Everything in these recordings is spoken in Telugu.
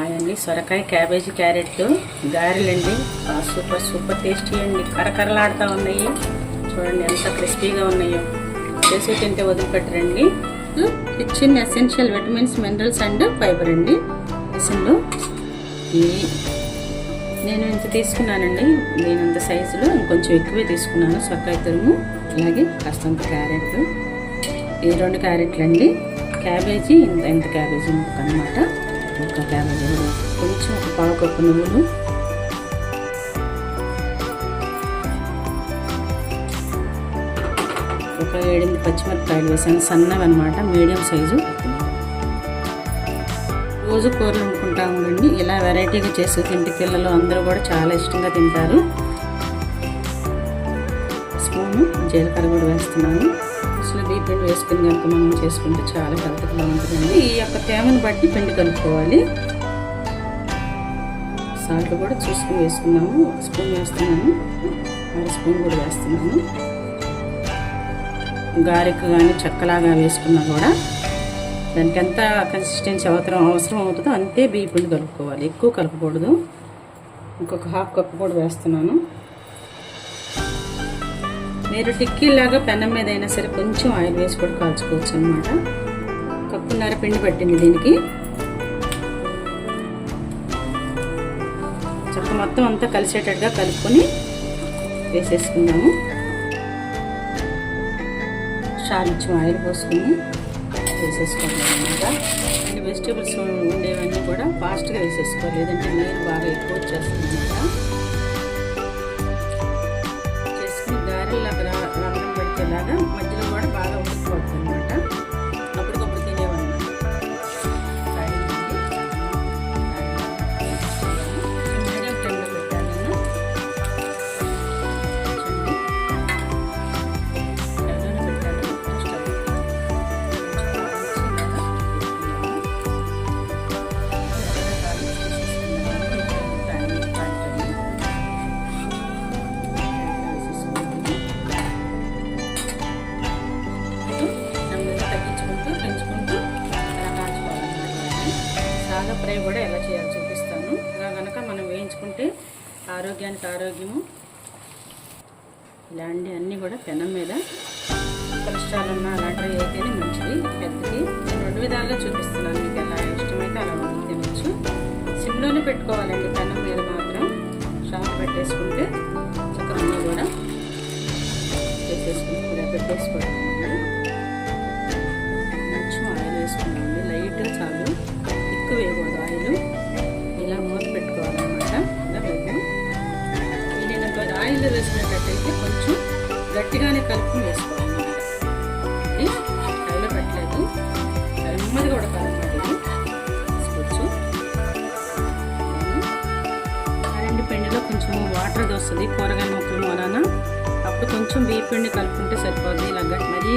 అండి సొరకాయ క్యాబేజీ క్యారెట్ గారెలండి. సూపర్ సూపర్ టేస్టీ అండి. కరకరలాడుతూ ఉన్నాయి. చూడండి ఎంత క్రిస్పీగా ఉన్నాయో. చేసి తింటే వదిలిపెట్టరండి. Kitchen essential vitamins minerals and fibre అండి. కిచెన్లో నేను ఇంత తీసుకున్నానండి. నేను అంత సైజులో ఇంకొంచెం ఎక్కువే తీసుకున్నాను. సొరకాయ తురుము అలాగే కాస్తంత క్యారెట్లు ఈ రెండు క్యారెట్లు అండి క్యాబేజీ ఇంత ఇంత క్యాబేజీ ముక్క అనమాట ఒక క్యాబేజీ కూడా కొంచెం ఒక పావు కప్పు నువ్వులు. ఒక ఏడెనిమిది పచ్చిమిరపకాయలు వేసాను సన్నవి అనమాట మీడియం సైజు. రోజు కూరలు వండుకుంటా ఉండండి ఇలా వెరైటీగా చేసి తింటి పిల్లలు అందరూ కూడా చాలా ఇష్టంగా తింటారు. స్పూను జీలకర్ర కూడా వేస్తున్నాను. అసలు ఈ పిండి వేసుకుని కనుక మనం చేసుకుంటే చాలా హెల్త్గా ఉంటుందండి. ఈ యొక్క తేమను బట్టి పిండి కలుపుకోవాలి. సాల్ట్ కూడా చూసుకుని వేసుకున్నాము ఒక స్పూన్ వేస్తున్నాము అర స్పూన్ కూడా వేస్తున్నాము గారెకు కానీ చెక్కలాగా వేసుకున్నా కూడా దానికి ఎంత కన్సిస్టెన్సీ అవసరం అవసరం అవుతుందో అంతే బియ్య పిండి కలుపుకోవాలి. ఎక్కువ కలపకూడదు. ఇంకొక హాఫ్ కప్ కూడా వేస్తున్నాను. మీరు టిక్కీలాగా పెనం మీద అయినా సరే కొంచెం ఆయిల్ వేసి కూడా కాల్చుకోవచ్చు అనమాట కప్పున్నర పిండి పట్టింది దీనికి. చక్క మొత్తం అంతా కలిసేటట్టుగా కలుపుకొని వేసేసుకుందాము. చాలించం ఆయిల్ పోసుకుని వేసేసుకోవాలి అనమాట అండ్ వెజిటేబుల్స్ ఉండేవన్నీ కూడా ఫాస్ట్గా వేసేసుకోవాలి. లేదంటే నీరు బాగా ఎక్కువ వచ్చేస్తుంది అనమాట సాగా ఫ్రై కూడా ఎలా చేయాలో చూపిస్తాను. ఇలా కనుక మనం వేయించుకుంటే ఆరోగ్యానికి ఆరోగ్యము. ఇలాంటి అన్నీ కూడా పెనం మీద కొలెస్ట్రాల్ ఉన్న అలాంటివి అయితేనే మంచిది. పెద్దది. రెండు విధాలుగా చూపిస్తున్నాను. మీకు ఎలా ఇష్టమైతే అలా వండుకు తినచ్చు. సిమ్లోనే పెట్టుకోవాలండి. పెనం మీద మాత్రం షాప్ పెట్టేసుకుంటే చక్కగా అన్నీ కూడా పెట్టేసుకుని ఇలా పెట్టేసుకోవాలి నేను వేసుకునేటట్టయితే కొంచెం గట్టిగానే కలుపుకుని వేసుకోవాలన్నమాట ఇది ఆయిల్లో పెట్టలేదు. నెమ్మదిగా ఉడకాలన్నమాట ఇది. వేసుకోవచ్చు. రెండు పిండిలో కొంచెం వాటర్ వస్తుంది కూరగాయల ముక్కలు మూలన అప్పుడు కొంచెం బియ్య పిండి కలుపుకుంటే సరిపోద్ది. ఇలా గట్టి మరీ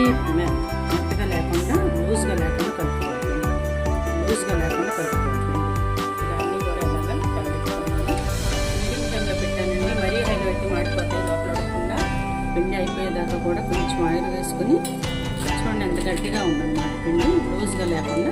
అయిపోయేదాకా కూడా కొంచెం ఆయిల్ వేసుకుని చూడండి ఎంత గట్టిగా ఉందన్నమాట పిండి. లూజ్గా లేకుండా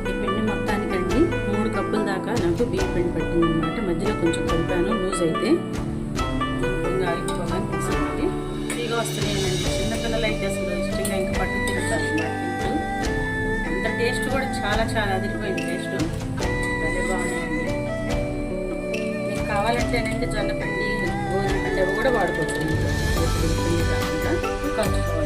ఈ పిండి మూడు దాకా నాకు బియ్యం పిండి పట్టింది అనమాట మధ్యలో కొంచెం కలిపాను లూజ్ అయితే. ఇంకా అయిపోవాలని ఫ్రీగా వస్తున్నాయండి చిన్నపిల్లలు అయితే అసలు ఇష్టంగా ఇంకా పట్టు తిరుగుతారు అంత టేస్ట్ కూడా చాలా చాలా అదిరిపోయింది టేస్ట్ అదే బాగున్నాయండి. మీకు కావాలంటేనంటే జొన్న పిండి గోధుమ పిండి అవి కూడా వాడుకోవచ్చు. కాకుండా కలుసుకోవాలి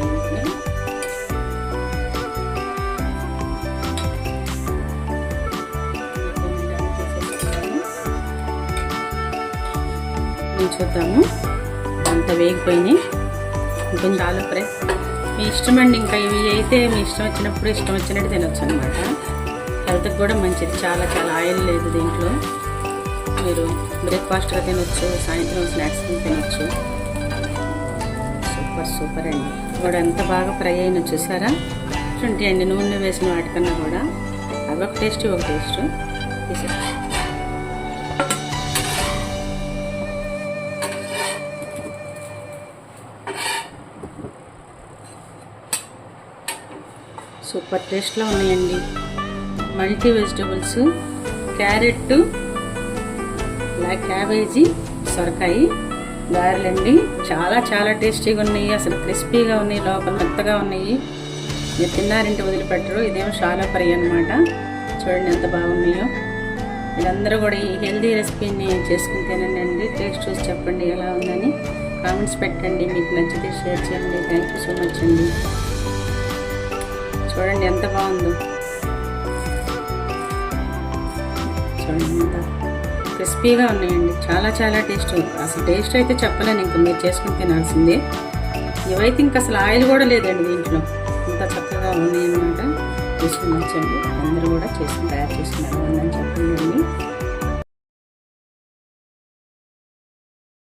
చూద్దాము. అంత వేగిపోయినాయి. ఇంకొంచెం చాలా ప్రెస్ మీ ఇష్టం అండి ఇంకా ఇవి అయితే మీ ఇష్టం వచ్చినప్పుడు ఇష్టం వచ్చినట్టు తినొచ్చు అనమాట హెల్త్కి కూడా మంచిది. చాలా చాలా ఆయిల్ లేదు దీంట్లో. మీరు బ్రేక్ఫాస్ట్గా తినొచ్చు సాయంత్రం స్నాక్స్ తినొచ్చు. సూపర్ సూపర్ అండి. కూడా ఎంత బాగా ఫ్రై అయిన చూసారా? శుంఠి అండి నూనె వేసిన వాటికన్నా కూడా. అదొక టేస్ట్ ఒక టేస్ట్. తీసేసి సూపర్ టేస్ట్లో ఉన్నాయండి. Multi vegetables carrot black cabbage సొరకాయ గారెలండి. చాలా చాలా టేస్టీగా ఉన్నాయి. అసలు క్రిస్పీగా ఉన్నాయి. లోపల మెత్తగా ఉన్నాయి. మీరు తిన్నారంటే వదిలిపెట్టరు. ఇదేమో చాలా ఫ్రై అనమాట చూడండి ఎంత బాగున్నాయో. మీరందరూ కూడా ఈ హెల్దీ రెసిపీని చేసుకుని తినండి టేస్ట్ చూసి చెప్పండి ఎలా ఉందని కామెంట్స్ పెట్టండి. మీకు నచ్చితే షేర్ చేయండి. థ్యాంక్ యూ సో మచ్ అండి. చూడండి ఎంత బాగుందో. చూడండి ఎంత క్రిస్పీగా ఉన్నాయండి. చాలా చాలా టేస్ట్. అసలు టేస్ట్ అయితే చెప్పలేను ఇంక మీరు చేసుకుని తినాల్సిందే. ఇవైతే ఇంక అసలు ఆయిల్ కూడా లేదండి దీంట్లో. ఇంత చక్కగా ఉన్నాయన్నమాట. తీసుకుని వచ్చండి అందరూ కూడా చేసుకుని తయారు చేసుకున్నారు అని చెప్పండి